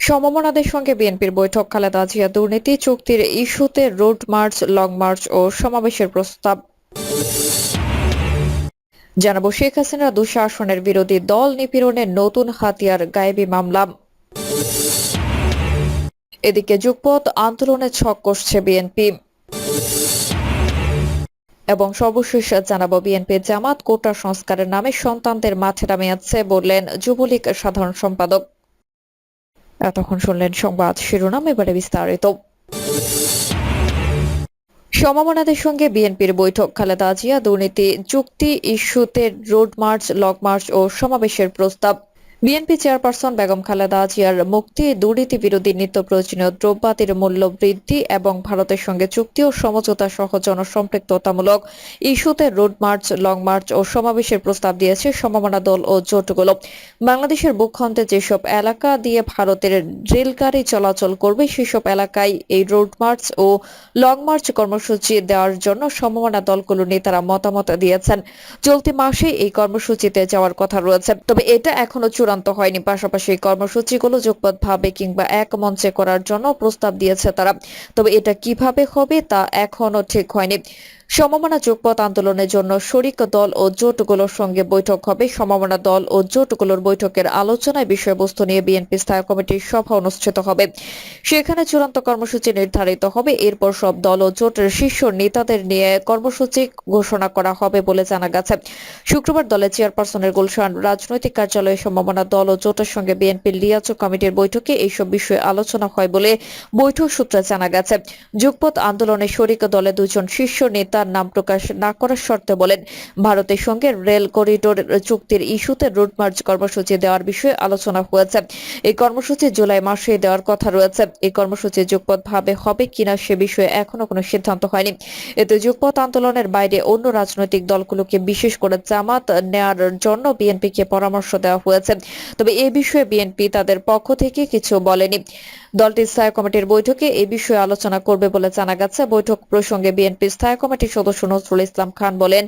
সমমনাদের সঙ্গে বিএনপির বৈঠক, খালেদা জিয়া দুর্নীতি, চুক্তির ইস্যুতে রোড মার্চ, লং মার্চ ও সমাবেশের প্রস্তাব। জানাব শেখ হাসিনা দুঃশাসনের বিরোধী দল নিপীড়নের নতুন হাতিয়ার, গায়েবী মামলা। এদিকে যুগপথ আন্দোলনে ছক কষছে বিএনপি। এবং সর্বশেষ জানাব বিএনপি জামাত কোটা সংস্কারের নামে সন্তানদের মাঠে নামিয়েছে বললেন যুবলীগ সাধারণ সম্পাদক। এতক্ষণ শুনলেন সংবাদ শিরোনাম, এবারে বিস্তারিত। সমমনাদের সঙ্গে বিএনপির বৈঠক, খালেদা জিয়া দুর্নীতি, চুক্তি ইস্যুতে রোড মার্চ লং মার্চ ও সমাবেশের প্রস্তাব। বিএনপি চেয়ারপারসন বেগম খালেদা জিয়ার মুক্তি, দুর্নীতি বিরোধী নিত্য প্রয়োজনীয় দ্রব্যাতির মূল্য বৃদ্ধি এবং ভারতের সঙ্গে চুক্তি ও সমঝোতা সহ জনসম্পৃক্ততামূলক ইস্যুতে রোড মার্চ, লং মার্চ ও সমাবেশের প্রস্তাব দিয়েছে সমমনা দল ও জোটগুলো। বাংলাদেশের ভূখণ্ডে যেসব এলাকা দিয়ে ভারতের রেলগাড়ি চলাচল করবে, সেসব এলাকায় এই রোড মার্চ ও লং মার্চ কর্মসূচি দেওয়ার জন্য সমমনা দলগুলোর নেতারা মতামত দিয়েছেন। চলতি মাসে এই কর্মসূচিতে যাওয়ার কথা রয়েছে। তবে এটা এখনও চূড়ান্ত হয়নি। পাশাপাশি কর্মসূচিগুলো যুগপথভাবে কিংবা এক মঞ্চে করার জন্য প্রস্তাব দিয়েছে তারা। তবে এটা কীভাবে হবে তা এখনও ঠিক হয়নি। সমমনা যুগপথ আন্দোলনের জন্য শরিক দল ও জোটগুলোর সঙ্গে বৈঠক হবে। সমমনা দল ও জোটগুলোর বৈঠকের আলোচনায় বিষয়বস্তু নিয়ে বিএনপি স্থায়ী কমিটির সভা অনুষ্ঠিত হবে। সেখানে চূড়ান্ত কর্মসূচি নির্ধারিত হবে। এরপর সব দল ও জোটের শীর্ষ নেতাদের নিয়ে কর্মসূচি ঘোষণা করা হবে বলে জানা গেছে। শুক্রবার দলের চেয়ারপারসনের গুলশান রাজনৈতিক কার্যালয়ে সমমনা দল ও জোটের সঙ্গে বিএনপির লিয়াজো কমিটির বৈঠকে এইসব বিষয়ে আলোচনা হয় বলে বৈঠক সূত্রে জানা গেছে। যুগপথ আন্দোলনে শরিক দলে দুজন শীর্ষ নেতার নাম প্রকাশ না করার শর্তে বলেন। ভারতের সঙ্গে রেল করিডোর চুক্তির ইস্যুতে রুট মার্চ কর্মসূচি দেওয়ার বিষয়ে আলোচনা হয়েছে। এই কর্মসূচি জুলাই মাসে দেওয়ার কথা রয়েছে। এই কর্মসূচি যুগপথ ভাবে হবে কিনা সে বিষয়ে এখনও কোনো সিদ্ধান্ত হয়নি। এতে যুগপথ আন্দোলনের বাইরে অন্য রাজনৈতিক দলগুলোকে বিশেষ করে জামাত নেয়ার জন্য বিএনপিকে পরামর্শ দেওয়া হয়েছে। তবে এ বিষয়ে বিএনপি তাদের পক্ষ থেকে কিছু বলেনি। দলটির স্থায়ী কমিটির বৈঠকে এ বিষয়ে আলোচনা করবে বলে জানা গেছে। বৈঠক প্রসঙ্গে বিএনপি স্থায়ী কমিটির সদস্য নজরুল ইসলাম খান বলেন,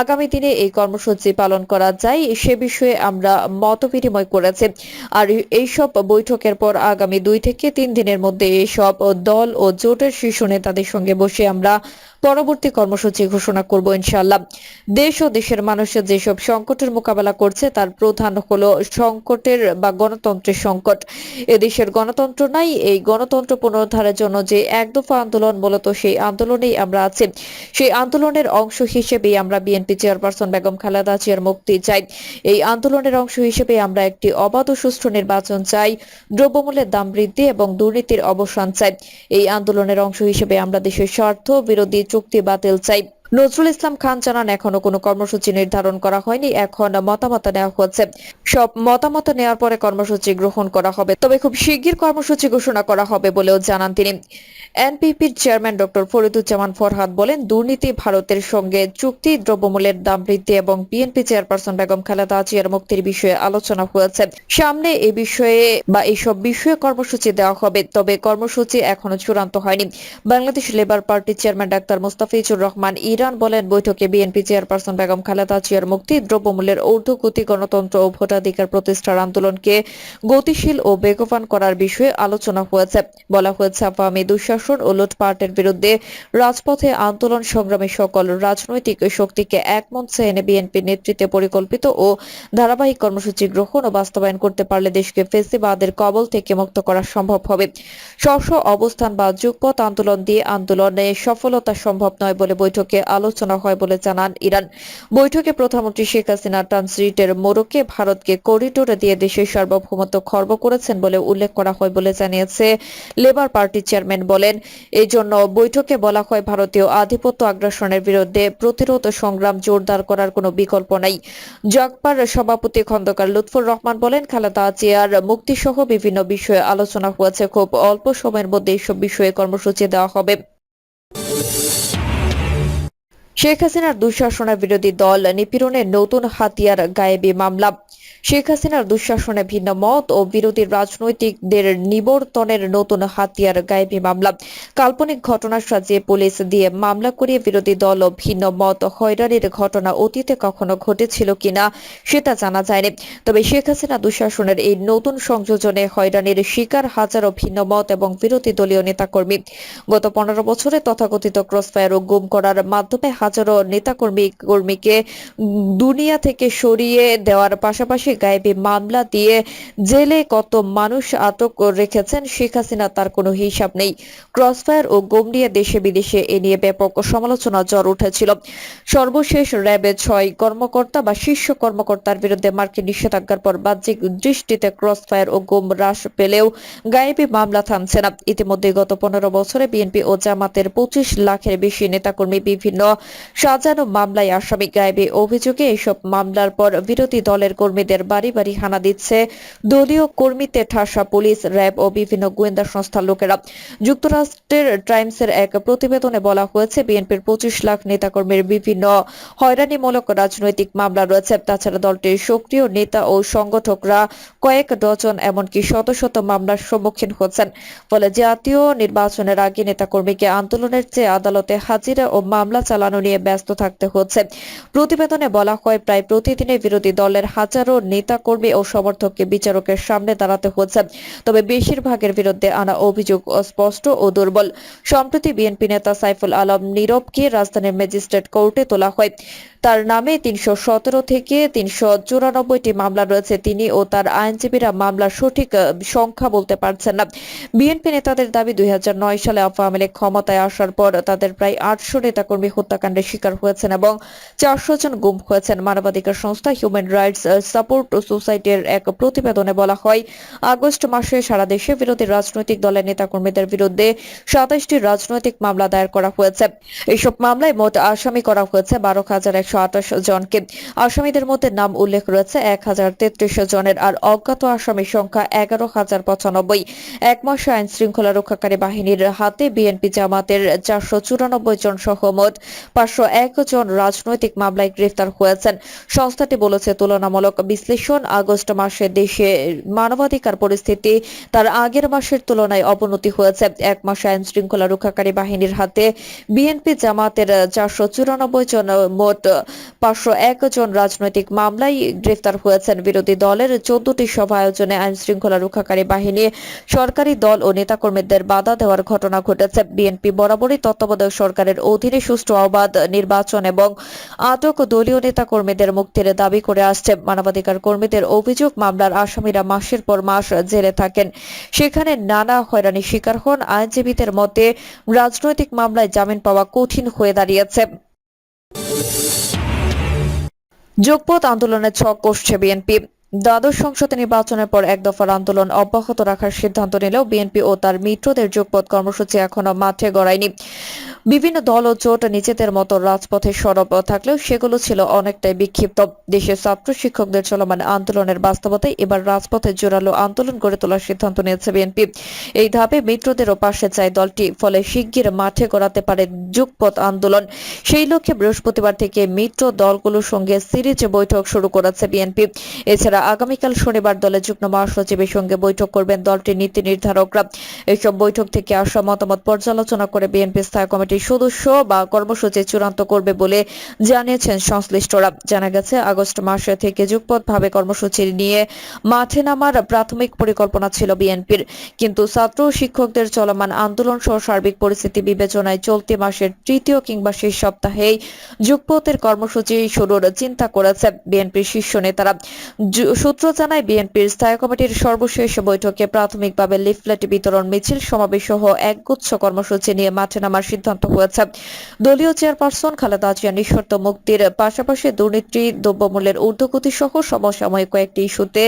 আগামী দিনে এই কর্মসূচি পালন করা যায়, সে বিষয়ে আমরা মত বিনিময় করেছি। আর এইসব বৈঠকের পর আগামী দুই থেকে তিন দিনের মধ্যে এইসব দল ও জোটের শীর্ষ নেতাদের সঙ্গে বসে আমরা পরবর্তী কর্মসূচি ঘোষণা করব ইনশাআল্লাহ। দেশ ও দেশের মানুষের যেসব সংকটের মোকাবেলা করছে, তার প্রধান হলো সংকটের বা গণতন্ত্রের সংকট। এদেশের গণতন্ত্র নাই, এই গণতন্ত্র পুনরুদ্ধারের জন্য যে এক দফা আন্দোলন, মূলত সেই আন্দোলনেই আমরা আছি। সেই আন্দোলনের অংশ হিসেবেই আমরা বিএনপি চেয়ারপারসন বেগম খালেদা জিয়ার মুক্তি চাই। এই আন্দোলনের অংশ হিসেবে আমরা একটি অবাধ ও সুষ্ঠু নির্বাচন চাই, দ্রব্যমূল্যের দাম বৃদ্ধি এবং দুর্নীতির অবসান চাই। এই আন্দোলনের অংশ হিসেবে আমরা দেশের স্বার্থ, বিরোধী চুক্তি বাতিল চাই। নজরুল ইসলাম খান জানান, এখনও কোনো কর্মসূচি নির্ধারণ করা হয়নি, এখন মতামত নেওয়া হচ্ছে। সব মতামত নেওয়ার পরে কর্মসূচি গ্রহণ করা হবে, তবে খুব শিগগির কর্মসূচি ঘোষণা করা হবে বলেও জানান তিনি। এনপিপির চেয়ারম্যান ডক্টর ফরিদুজ্জামান ফরহাদ বলেন, দুর্নীতি ভারতের সঙ্গে চুক্তি, দ্রব্যমূল্যের দাম বৃদ্ধি এবং বিএনপি চেয়ারপারসন বেগম খালেদা জিয়ার মুক্তির বিষয়ে আলোচনা হয়েছে। সামনে এই বিষয়ে বা এইসব বিষয়ে কর্মসূচি দেওয়া হবে, তবে কর্মসূচি এখনও চূড়ান্ত হয়নি। বাংলাদেশ লেবার পার্টির চেয়ারম্যান ডাক্তার মুস্তাফিজুর রহমান ইরান বলেন, বৈঠকে বিএনপি চেয়ারপারসন বেগম খালেদা জিয়ার মুক্তি, দ্রব্যমূল্যের ঊর্ধ্বগতি গণতন্ত্র ও ভোটাধিকার প্রতিষ্ঠার আন্দোলনকে গতিশীল ও বেগবান করার বিষয়ে আলোচনা হয়েছে। বলা হয়েছে, আওয়ামী দুঃশাসন ও লুটপাটের বিরুদ্ধে রাজপথে আন্দোলন সংগ্রামে সকল রাজনৈতিক শক্তিকে এক মঞ্চে এনে বিএনপির নেতৃত্বে পরিকল্পিত ও ধারাবাহিক কর্মসূচি গ্রহণ ও বাস্তবায়ন করতে পারলে দেশকে ফেসিবাদের কবল থেকে মুক্ত করা সম্ভব হবে। স্ব অবস্থান বা যুগপথ আন্দোলন দিয়ে আন্দোলনে সফলতা সম্ভব নয় বলে বৈঠকে আলোচনা হয় বলে জানান ইরান। বৈঠকে প্রধানমন্ত্রী শেখ হাসিনা ট্রানজিটের মোড়কে ভারতকে করিডোরে দিয়ে দেশের সার্বভৌমত্ব খর্ব করেছেন বলে উল্লেখ করা হয় বলে জানিয়েছে লেবার পার্টির চেয়ারম্যান বলেন। এই জন্য বৈঠকে বলা হয় ভারতীয় আধিপত্য আগ্রাসনের বিরুদ্ধে প্রতিরোধ সংগ্রাম জোরদার করার কোনো বিকল্প নাই। জাগপার সভাপতি খন্দকার লুৎফুর রহমান বলেন, খালেদা জিয়ার মুক্তিসহ বিভিন্ন বিষয়ে আলোচনা হয়েছে। খুব অল্প সময়ের মধ্যে এইসব বিষয়ে কর্মসূচি দেওয়া হবে। শেখ হাসিনার দুঃশাসনের বিরোধী দল নিপীড়নের নতুন হাতিয়ার গায়েবী মামলা। শেখ হাসিনার দুঃশাসনে ভিন্ন মত ও বিরোধী রাজনৈতিকদের নিবর্তনের নতুন হাতিয়ার গায়েবী মামলা। কাল্পনিক ঘটনা সাজিয়ে পুলিশ দিয়ে মামলা করিয়ে বিরোধী দল ও ভিন্ন মত হয়রানির ঘটনা অতীতে কখনো ঘটেছিল কিনা সেটা জানা যায়নি। তবে শেখ হাসিনা দুঃশাসনের এই নতুন সংযোজনে হয়রানির শিকার হাজারো ভিন্ন মত এবং বিরোধী দলীয় নেতাকর্মী। গত পনেরো বছরে তথাকথিত ক্রসফায়ার ও গুম করার মাধ্যমে হাজারো নেতাকর্মী কর্মীকে দুনিয়া থেকে সরিয়ে দেওয়ার পাশাপাশি গায়েবী মামলা দিয়ে জেলে কত মানুষ আটক রেখেছেন শেখ হাসিনা তার কোনো হিসাব নেই। ক্রসফায়ার ও গুম নিয়ে দেশে বিদেশে এ নিয়ে ব্যাপক সমালোচনা জ্বর উঠেছিল। সর্বশেষ র্যাবের ছয় কর্মকর্তা বা শীর্ষ কর্মকর্তার বিরুদ্ধে মার্কিন নিষেধাজ্ঞার পর বাহ্যিক দৃষ্টিতে ক্রসফায়ার ও গুম হ্রাস পেলেও গায়েবী মামলা থামছে না। ইতিমধ্যে গত পনেরো বছরে বিএনপি ও জামাতের পঁচিশ লাখের বেশি নেতাকর্মী বিভিন্ন সাজানো মামলায় আসামি গায়েবী অভিযোগে এসব মামলার পর বিরোধী দলের কর্মীদের বাড়ি বাড়ি হানা দিচ্ছে দলীয় কর্মীতে ঠাসা পুলিশ, র্যাব ও বিভিন্ন গোয়েন্দা সংস্থার লোকেরা। যুক্তরাষ্ট্রের টাইমসের এক প্রতিবেদনে বলা হয়েছে, বিএনপির পঁচিশ লাখ নেতাকর্মীর বিভিন্ন হয়রানিমূলক রাজনৈতিক মামলা রয়েছে। তাছাড়া দলটির সক্রিয় নেতা ও সংগঠকরা কয়েক ডজন, এমনকি শত শত মামলার সম্মুখীন হচ্ছেন। ফলে জাতীয় নির্বাচনের আগে নেতাকর্মীকে আন্দোলনের চেয়ে আদালতে হাজিরা ও মামলা চালানো নিয়ে ব্যস্ত থাকতে হচ্ছে। প্রতিবেদনে বলা হয়, প্রায় প্রতিদিনই বিরোধী দলের হাজারো নেতাকর্মী ও সমর্থককে বিচারকের সামনে দাঁড়াতে হচ্ছে। তবে বেশিরভাগের বিরুদ্ধে আনা অভিযোগ অস্পষ্ট ও দুর্বল। সম্প্রতি বিএনপি নেতা সাইফুল আলম নীরবকে রাজধানীর ম্যাজিস্ট্রেট কোর্টে তোলা হয়। তার নামে তিনশো সতেরো থেকে তিনশো চুরানব্বইটি মামলা রয়েছে। তিনি ও তার আইনজীবীরা মামলার সঠিক সংখ্যা বলতে পারছেন না। বিএনপি নেতাদের দাবি, দুই হাজার নয় সালে আওয়ামী লীগ ক্ষমতায় আসার পর তাদের প্রায় আটশো নেতাকর্মী হত্যাকাণ্ডের শিকার হয়েছেন এবং চারশো জন গুম হয়েছেন। মানবাধিকার সংস্থা হিউম্যান রাইটস সাপোর্ট সোসাইটির এক প্রতিবেদনে বলা হয়, আগস্ট মাসে সারা দেশে বিরোধী রাজনৈতিক দলের নেতাকর্মীদের বিরুদ্ধে সাতাশটি রাজনৈতিক মামলা দায়ের করা হয়েছে। এইসব মামলায় মোট আসামি করা হয়েছে বারো হাজার একশো আঠাশ জনকে। আসামিদের মধ্যে নাম উল্লেখ রয়েছে এক হাজার তেত্রিশ জনের আর অজ্ঞাত আসামির সংখ্যা এগারো হাজার পঁচানব্বই। এক মাসে আইন শৃঙ্খলা রক্ষাকারী বাহিনীর হাতে বিএনপি জামাতের চারশো চুরানব্বই জন সহ মোট পাঁচশো এক জন রাজনৈতিক মামলায় গ্রেফতার হয়েছেন। সংস্থাটি বলেছে, তুলনামূলক বিশ্লেষণ আগস্ট মাসে দেশে মানবাধিকার পরিস্থিতি তার আগের মাসের তুলনায় অবনতি হয়েছে। এক মাসে আইন শৃঙ্খলা রক্ষাকারী বাহিনীর হাতে বিএনপি জামাতের চারশো চুরানব্বই জন মোট পাঁচশো এক জন রাজনৈতিক মামলায় গ্রেফতার হয়েছেন। বিরোধী দলের চোদ্দটি সভা আয়োজনে আইন শৃঙ্খলা রক্ষাকারী বাহিনী, সরকারি দল ও নেতাকর্মীদের বাধা দেওয়ার ঘটনা ঘটেছে। বিএনপি বরাবরই তত্ত্বাবধায়ক সরকারের অধীনে সুষ্ঠু অবাধ নির্বাচন এবং আটক দলীয় নেতাকর্মীদের মুক্তির দাবি করে আসছে। মানবাধিকার কর্মীদের অভিযোগ, মামলার আসামিরা মাসের পর মাস জেলে থাকেন। সেখানে নানা হয়রানির শিকার হন। আইনজীবীদের মতে, রাজনৈতিক মামলায় জামিন পাওয়া কঠিন হয়ে দাঁড়িয়েছে। যোগপথ আন্দোলনের ছক কষছে বিএনপি। দ্বাদশ সংসদ নির্বাচনের পর এক দফার আন্দোলন অব্যাহত রাখার সিদ্ধান্ত নিলেও বিএনপি ও তার মিত্রদের যোগপথ কর্মসূচি এখনও মাঠে গড়ায়নি। বিভিন্ন দল ও জোট নিজেদের মতো রাজপথে সরব থাকলেও সেগুলো ছিল অনেকটাই বিক্ষিপ্ত। দেশের ছাত্র শিক্ষকদের চলমান আন্দোলনের বাস্তবতায় এবার রাজপথে জোরালো আন্দোলন গড়ে তোলার সিদ্ধান্ত নিয়েছে বিএনপি। এই ধাপে মিত্রদেরও পাশে চায় দলটি, ফলে শিগগির মাঠে গড়াতে পারে যুগপথ আন্দোলন। সেই লক্ষ্যে বৃহস্পতিবার থেকে মিত্র দলগুলোর সঙ্গে সিরিজ বৈঠক শুরু করেছে বিএনপি। এছাড়া আগামীকাল শনিবার দলের যুগ্ম মহাসচিবের সঙ্গে বৈঠক করবেন দলটির নীতি নির্ধারকরা। এইসব বৈঠক থেকে আসা মতামত পর্যালোচনা করে বিএনপি স্থায়ী কমিটির সদস্য বা কর্মসূচি চূড়ান্ত করবে বলে জানিয়েছেন সংশ্লিষ্টরা। জানা গেছে, আগস্ট মাসে থেকে যুগপথভাবে কর্মসূচি নিয়ে মাঠে নামার প্রাথমিক পরিকল্পনা ছিল বিএনপির। কিন্তু ছাত্র শিক্ষকদের চলমান আন্দোলন সহ সার্বিক পরিস্থিতি বিবেচনায় চলতি মাসের তৃতীয় কিংবা শেষ সপ্তাহেই যুগপথের কর্মসূচি শুরুর চিন্তা করেছে বিএনপির শীর্ষ নেতারা। সূত্র জানায়, বিএনপির স্থায়ী কমিটির সর্বশেষ বৈঠকে প্রাথমিকভাবে লিফলেট, বিতরণ, মিছিল, সমাবেশ সহ একগুচ্ছ কর্মসূচি নিয়ে মাঠে নামার সিদ্ধান্ত হয়েছে। দলীয় চেয়ারপারসন খালেদা জিয়া নিঃশর্ত মুক্তির পাশাপাশি দুর্নীতি, দ্রব্যমূল্যের ঊর্ধ্বগতি সহ সমসাময়িক কয়েকটি ইস্যুতে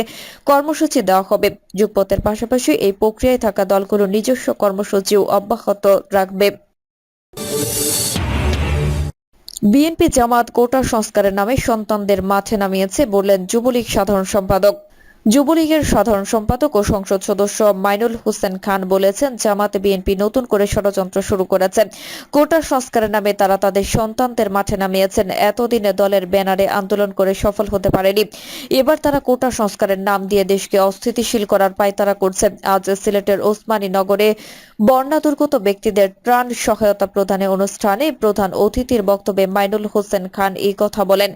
কর্মসূচি দেওয়া হবে। যুগপথের পাশাপাশি এই প্রক্রিয়ায় থাকা দলগুলো নিজস্ব কর্মসূচিও অব্যাহত রাখবে। বিএনপি জামাত কোটা সংস্কারের নামে সন্তানদের মাঠে নামিয়েছে বললেন যুবলীগ সাধারণ সম্পাদক। যুবলীগের সাধারণ সম্পাদক ও সংসদ সদস্য মাইনুল হোসেন খান বলেছেন, জামাত বিএনপি নতুন করে ষড়যন্ত্র শুরু করেছে। কোটা সংস্কারের নামে তারা তাদের সন্তানদের মাঠে নামিয়েছেন। এতদিনে দলের ব্যানারে আন্দোলন করে সফল হতে পারেনি। এবার তারা কোটা সংস্কারের নাম দিয়ে দেশকে অস্থিতিশীল করার পায়তারা করছে। আজ সিলেটের ওসমানী নগরে বন্যা দুর্গত ব্যক্তিদের ত্রাণ সহায়তা প্রদানের অনুষ্ঠানে প্রধান অতিথির বক্তব্যে মাইনুল হোসেন খান এই কথা বলেন।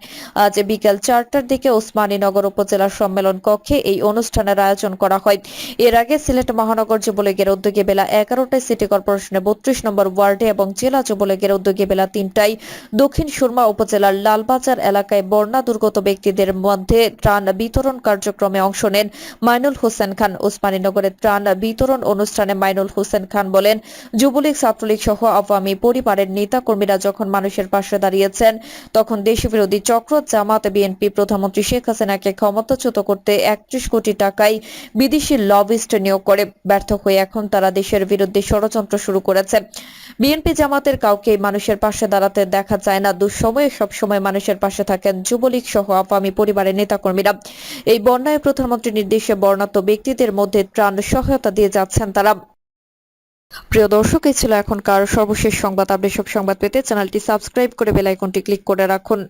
আজ বিকেল চারটার দিকে ওসমানী নগর উপজেলা সম্মেলন কক্ষে এই অনুষ্ঠানের আয়োজন করা হয়। এর আগে সিলেট মহানগর যুবলীগের উদ্যোগে বেলা এগারোটায় সিটি কর্পোরেশনের বত্রিশ নম্বর ওয়ার্ডে এবং জেলা যুবলীগের উদ্যোগে বেলা তিনটায় দক্ষিণ সুরমা উপজেলার লালবাজার এলাকায় বন্যা দুর্গত ব্যক্তিদের মধ্যে ত্রাণ বিতরণ কার্যক্রমে অংশ নেন মাইনুল হোসেন খান। ওসমানীনগরের ত্রাণ বিতরণ অনুষ্ঠানে মাইনুল হোসেন খান বলেন, যুবলীগ, ছাত্রলীগ সহ আওয়ামী পরিবারের নেতা কর্মীরা যখন মানুষের পাশে দাঁড়িয়েছেন, তখন দেশবিরোধী চক্র, জামাত, বিএনপি প্রধানমন্ত্রী শেখ হাসিনাকে ক্ষমতাচ্যুত করতে একত্রিশ কোটি টাকায় বিদেশি লবিস্ট নিয়োগ করে ব্যর্থ হয়ে এখন তারা দেশের বিরুদ্ধে ষড়যন্ত্র শুরু করেছে। বিএনপি জামাতের কাউকে মানুষের পাশে দাঁড়াতে দেখা যায় না। দুঃসময়ে সবসময় মানুষের পাশে থাকেন যুবলীগ সহ আওয়ামী পরিবারের নেতাকর্মীরা। এই বন্যায় প্রধানমন্ত্রীর নির্দেশে বর্ণাত্ম ব্যক্তিদের মধ্যে ত্রাণ সহায়তা দিয়ে যাচ্ছেন তারা। প্রিয় দর্শক, এই ছিল এখনকার সর্বশেষ সংবাদ। আপডেট সব সংবাদ পেতে চ্যানেলটি সাবস্ক্রাইব করে বেল আইকনটি ক্লিক করে রাখুন।